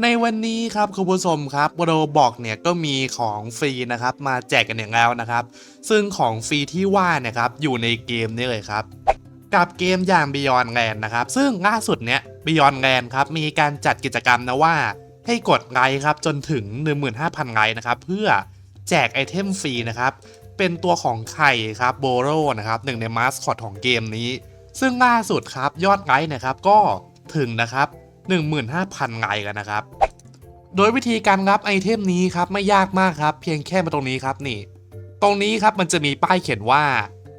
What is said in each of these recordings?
ในวันนี้ครับคุณผู้ชมครับโรบอกเนี่ยก็มีของฟรีนะครับมาแจกกันอย่างแล้วนะครับ ซึ่งของฟรีที่ว่าเนะครับอยู่ในเกมนี้เลยครับ กับเกมอย่าง Beyond Land นะครับ ซึ่งล่าสุดเนี่ย Beyond Land ครับมีการจัดกิจกรรมนะว่า ให้กดไลค์ครับจนถึง 15,000 ไลค์นะครับ เพื่อแจกไอเทมฟรีนะครับ เป็นตัวของไข่ครับโบโรนะครับหนึ่งในมาสคอตของเกมนี้ ซึ่งล่าสุดครับยอดไลค์นะครับก็ถึงนะครับ 15,000ไลค์กันนะครับ โดยวิธีการรับไอเทมนี้ครับไม่ยากมากครับ เพียงแค่มาตรงนี้ครับนี่ ตรงนี้ครับมันจะมีป้ายเขียนว่า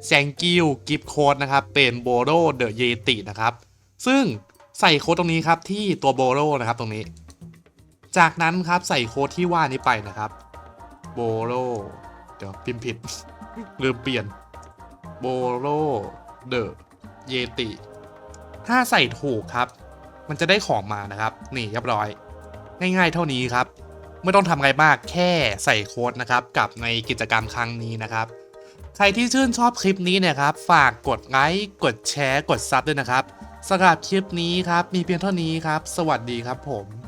thank you gift code นะครับเป็น b o r o the yeti นะครับ ซึ่งใส่โค้ดตรงนี้ครับที่ตัว b o r o นะครับตรงนี้ จากนั้นครับใส่โค้ดที่ว่านี้ไปนะครับ b o r o เดี๋ยวพิมพ์ผิดลืมเปลี่ยน b o r o the yeti ถ้าใส่ถูกครับ มันจะได้ของมานะครับ นี่เรียบร้อย ง่าย ๆ เท่านี้ครับ ไม่ต้องทำอะไรมากแค่ใส่โค้ดนะครับ กับในกิจกรรมครั้งนี้นะครับ ใครที่ชื่นชอบคลิปนี้เนี่ยครับ ฝากกดไลค์กดแชร์ กดซับด้วยนะครับสำหรับคลิปนี้ครับ มีเพียงเท่านี้ครับ สวัสดีครับผม